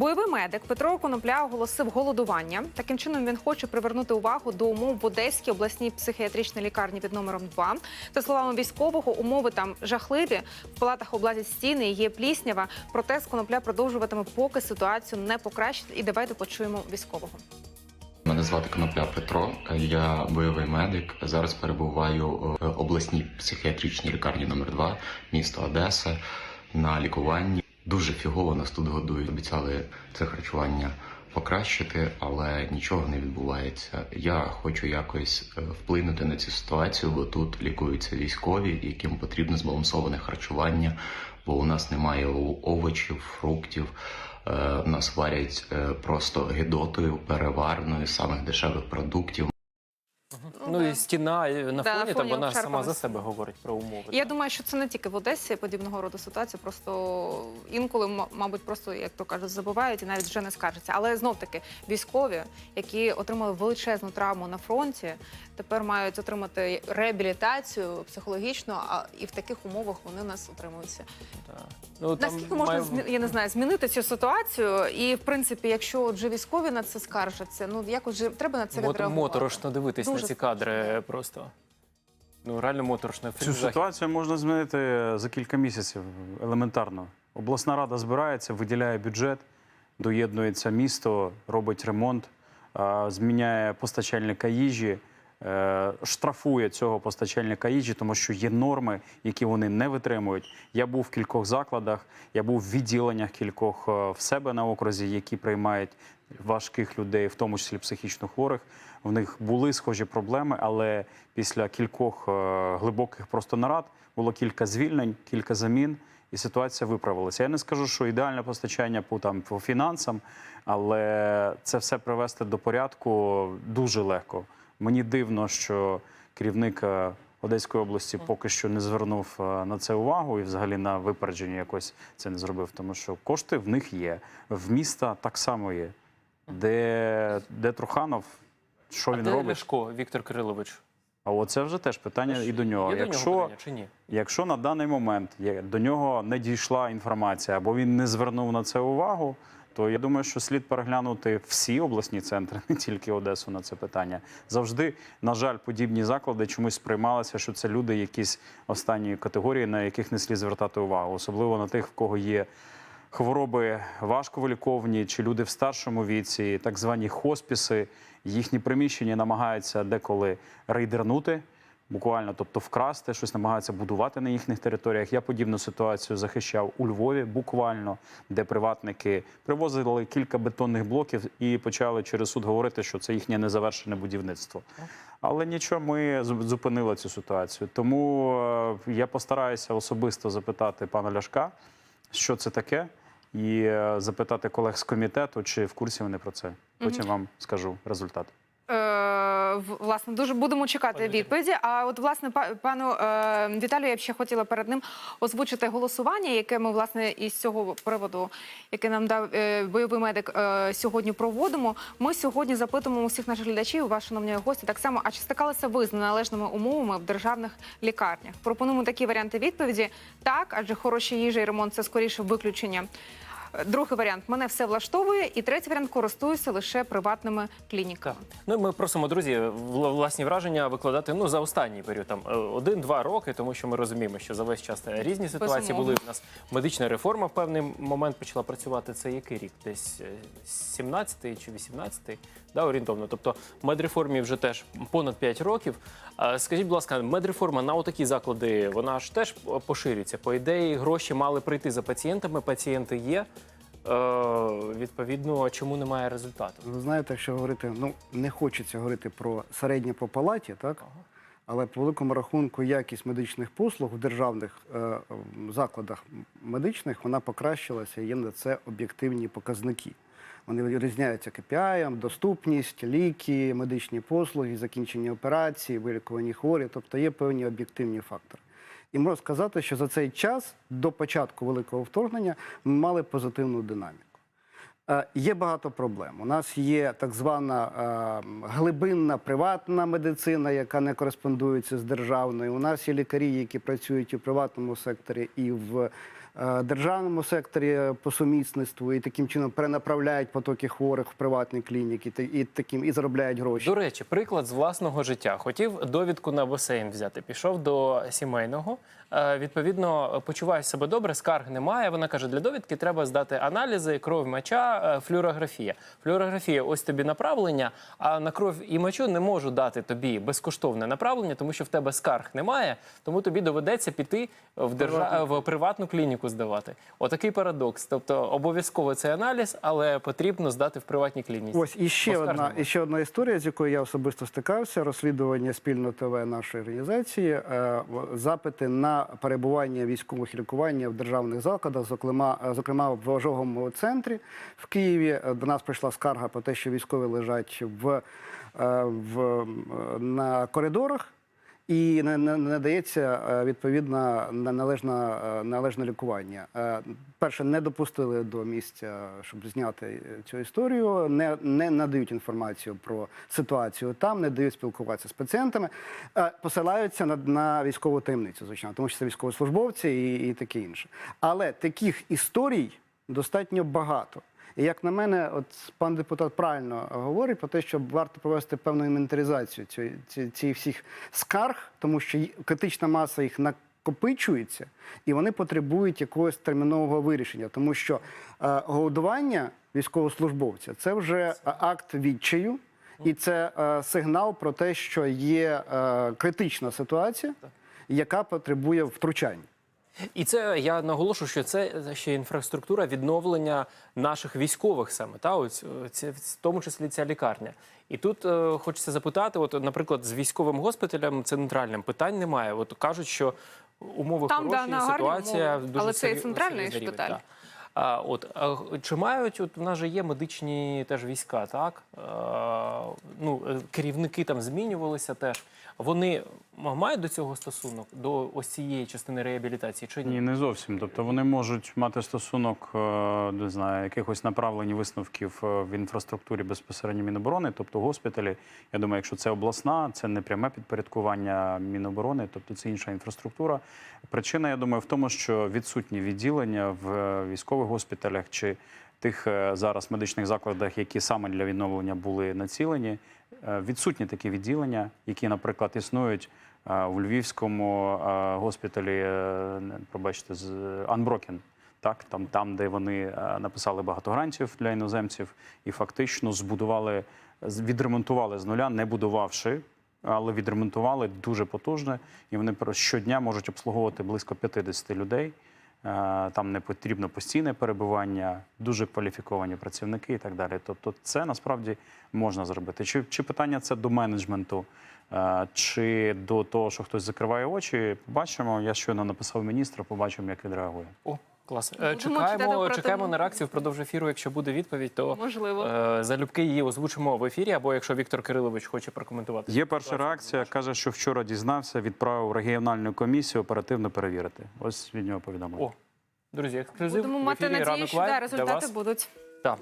Бойовий медик Петро Конопля оголосив голодування. Таким чином він хоче привернути увагу до умов в Одеській обласній психіатричній лікарні під номером 2. За словами військового, умови там жахливі. В палатах облазять стіни, є пліснява. Проте з Конопля продовжуватиме, поки ситуацію не покращить. І давайте почуємо військового. Мене звати Конопля Петро. Я бойовий медик. Зараз перебуваю в обласній психіатричній лікарні номер 2 місто Одеса на лікуванні. Дуже фігово нас тут годують. Обіцяли це харчування покращити, але нічого не відбувається. Я хочу якось е, вплинути на цю ситуацію, бо тут лікуються військові, яким потрібно збалансоване харчування, бо у нас немає овочів, фруктів. Е, Нас варять е, просто гидотою, переварною самих дешевих продуктів. Ну і стіна на Да, на фоні, фоні там вона обшарпана сама за стіна. себе говорить про умови. Я думаю, що це не тільки в Одесі подібного роду ситуація. Просто інколи, м- мабуть, просто як то кажуть, забувають і навіть вже не скаржаться. Але знов таки військові, які отримали величезну травму на фронті, тепер мають отримати реабілітацію психологічну, а і в таких умовах вони у нас утримуються. Так. Ну, там Наскільки можна має- змі- я не знаю, змінити цю ситуацію? І в принципі, якщо вже військові на це скаржаться, ну якось же треба на це Мот- відреагувати. моторошно дивитись Дуже на ці кадри просто. Ну, реально моторошно. Цю ситуацію можна змінити за кілька місяців елементарно. Обласна рада збирається, виділяє бюджет, доєднується місто, робить ремонт, зміняє постачальника їжі, е, штрафує цього постачальника їжі, тому що є норми, які вони не витримують. Я був в кількох закладах, я був в відділеннях кількох е, в себе на окрузі, які приймають важких людей, в тому числі психічно хворих. В них були схожі проблеми, але після кількох е, глибоких просто нарад було кілька звільнень, кілька замін, і ситуація виправилася. Я не скажу, що ідеальне постачання по там по фінансам, але це все привести до порядку дуже легко. Мені дивно, що керівник е, Одеської області поки що не звернув е, на це увагу і взагалі на випередження якось це не зробив, тому що кошти в них є. В міста так само є. Де, де Труханов, що А він де робить? Ляшко, Віктор Кирилович? А оце вже теж питання і до нього. Є до Якщо, нього питання чи ні? якщо на даний момент до нього не дійшла інформація або він не звернув на це увагу, то я думаю, що слід переглянути всі обласні центри, не тільки Одесу на це питання. Завжди, на жаль, подібні заклади чомусь сприймалися, що це люди якісь останньої категорії, на яких не слід звертати увагу, особливо на тих, в кого є. Хвороби важковиліковні чи люди в старшому віці, так звані хоспіси, їхні приміщення намагаються деколи рейдернути, буквально, тобто вкрасти, щось намагаються будувати на їхніх територіях. Я подібну ситуацію захищав у Львові, буквально, де приватники привозили кілька бетонних блоків і почали через суд говорити, що це їхнє незавершене будівництво. Але нічого, ми зупинили цю ситуацію. Тому е, я постараюся особисто запитати пана Ляшка, що це таке, і е, запитати колег з комітету, чи в курсі вони про це. Потім вам скажу результат. Е, власне, дуже будемо чекати відповіді. А от власне па- пану е, Віталію, я б ще хотіла перед ним озвучити голосування, яке ми власне із цього приводу, яке нам дав е, бойовий медик, сьогодні проводимо. Ми сьогодні запитуємо усіх наших глядачів, вас, шановні гості, так само, а чи стикалися ви з неналежними умовами в державних лікарнях? Пропонуємо такі варіанти відповіді. Так, адже хороша їжа і ремонт це скоріше виключення. Е, Другий варіант мене все влаштовує, і третій варіант користуюся лише приватними клініками. Ну, ми просимо, друзі, вла- власні враження викладати ну, за останній період, там е, один-два роки, тому що ми розуміємо, що за весь час різні ситуації Безумовно. були. У нас медична реформа в певний момент почала працювати. Це який рік? Десь 17-й чи 18-й, да, орієнтовно. Тобто медреформі вже теж понад 5 років. Скажіть, будь ласка, медреформа на отакі заклади, вона ж теж поширюється. По ідеї, гроші мали прийти за пацієнтами, пацієнти є. Е, відповідно, чому немає результату? Ви знаєте, якщо говорити, ну не хочеться говорити про середнє по палаті, так? Але по великому рахунку якість медичних послуг в державних е, закладах медичних вона покращилася. Є на це об'єктивні показники. Вони відрізняються KPI, доступність, ліки, медичні послуги, закінчення операцій, вилікувані хворі, тобто є певні об'єктивні фактори. І можу сказати, що за цей час до початку великого вторгнення ми мали позитивну динаміку. Е, Є багато проблем. У нас є так звана е, глибинна приватна медицина, яка не кореспондується з державною. У нас є лікарі, які працюють в приватному секторі, і в державному секторі е, по сумісництву і таким чином перенаправляють потоки хворих в приватні клініки і таким і заробляють гроші. До речі, приклад з власного життя. Хотів довідку на басейн взяти. Пішов до сімейного. Е, Відповідно, почуваю себе добре, скарг немає. Вона каже, для довідки треба здати аналізи, кров, моча, е, флюорографія. Флюорографія, ось тобі направлення. А на кров і мочу не можу дати тобі безкоштовне направлення, тому що в тебе скарг немає. Тому тобі доведеться піти в держа... в приватну клініку здавати. Отакий парадокс. Тобто обов'язково цей аналіз, але потрібно здати в приватній клініці. Ось і ще одна, і ще одна історія, з якою я особисто стикався. Розслідування спільно ТВ нашої організації, е, запити на перебування військових лікування в державних закладах, зокрема, е, зокрема в ожоговому центрі в Києві. Е, До нас прийшла скарга про те, що військові лежать в, в на коридорах. І не, не, не дається е, відповідно належне, е, належне лікування. Е, Перше, не допустили до місця, щоб зняти цю історію, не, не надають інформацію про ситуацію там, не дають спілкуватися з пацієнтами, посилаються на, на військову таємницю, звичайно, тому що це військовослужбовці і, і таке інше. Але таких історій достатньо багато. І як на мене, от пан депутат правильно говорить про те, що варто провести певну інвентаризацію цієї ці, ці всіх скарг, тому що критична маса їх накопичується, і вони потребують якогось термінового вирішення, тому що е, голодування військовослужбовця це вже акт відчаю. І це е, сигнал про те, що є е, критична ситуація, яка потребує втручань. І це я наголошую, що це ще інфраструктура відновлення наших військових саме та ось е, це в тому числі ця лікарня. І тут е, хочеться запитати: от, наприклад, з військовим госпіталем центральним питань немає. От кажуть, що умови Там, да, хороші, гарні ситуація умови. дуже Але це і центральний шпиталь. А, от а, чи мають от в нас же є медичні теж війська, так а, ну е, керівники там змінювалися теж. Вони мають до цього стосунок до ось цієї частини реабілітації чи ні? Ні, не зовсім. Тобто вони можуть мати стосунок, е, не знаю, якихось направлень висновків е, в інфраструктурі безпосередньо Міноборони, тобто госпіталі. Я думаю, якщо це обласна, це не пряме підпорядкування Міноборони, тобто це інша інфраструктура. Причина, я думаю, в тому, що відсутні відділення в е, військових госпіталях чи тих зараз медичних закладах, які саме для відновлення були націлені, відсутні такі відділення, які, наприклад, існують у Львівському госпіталі, е, пробачте, з Анброкен. Так, там, там, де вони е, написали багато грантів для іноземців і фактично збудували, відремонтували з нуля, не будувавши, але відремонтували дуже потужно, і вони щодня можуть обслуговувати близько 50 людей. Е, Там не потрібно постійне перебування, дуже кваліфіковані працівники і так далі. Тобто, це насправді можна зробити. Чи, чи питання це до менеджменту, е, чи до того, що хтось закриває очі? Побачимо. Я щойно написав міністру, побачимо, як відреагує. Клас. Е, Будемо Чекаємо, чекаємо на реакцію впродовж ефіру. Якщо буде відповідь, то Можливо. е, залюбки її озвучимо в ефірі, або якщо Віктор Кирилович хоче прокоментувати. Є перша реакція. каже, що вчора дізнався, відправив регіональну комісію оперативно перевірити. Ось від нього повідомлення. О, друзі, ексклюзив. Будемо мати надію, що да, результати будуть. Так.